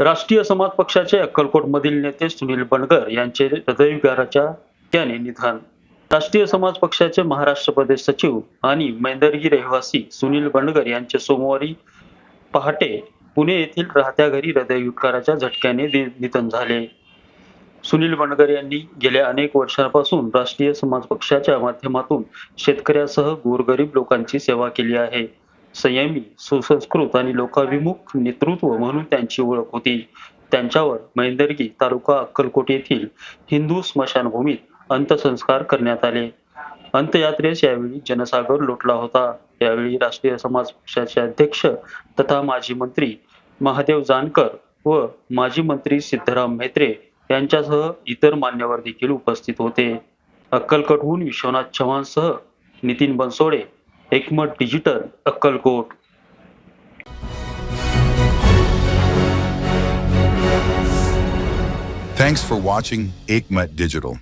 राष्ट्रीय समाज पक्षाचे अक्कलकोटमधील नेते सुनील बनगर यांचे हृदयविकाराच्या त्याने निधन. राष्ट्रीय समाज पक्षाचे महाराष्ट्र प्रदेश सचिव आणि मैंदर्गी रहिवासी सुनील बनगर यांचे सोमवारी पहाटे पुणे येथील राहत्या घरी हृदयविकाराच्या झटक्याने निधन झाले. सुनील बनगर यांनी गेल्या अनेक वर्षांपासून राष्ट्रीय समाज पक्षाच्या माध्यमातून शेतकऱ्यासह गोरगरीब लोकांची सेवा केली आहे. संयमी सुसंस्कृत आणि लोकाभिमुख नेतृत्व म्हणून त्यांची ओळख होती. त्यांच्यावर मैंदर्गी तालुका अक्कलकोट येथील हिंदू स्मशानभूमीत अंत्यसंस्कार करण्यात आले. अंत्ययात्रेस यावेळी जनसागर लोटला होता. यावेळी राष्ट्रीय समाज पक्षाचे अध्यक्ष तथा माजी मंत्री महादेव जानकर व माजी मंत्री सिद्धराम म्हेत्रे यांच्यासह इतर मान्यवर देखील उपस्थित होते. अक्कलकोटहून विश्वनाथ चव्हाणसह नितीन बनसोडे एकमत digital Akkalkot Thanks for watching Ekmat Digital.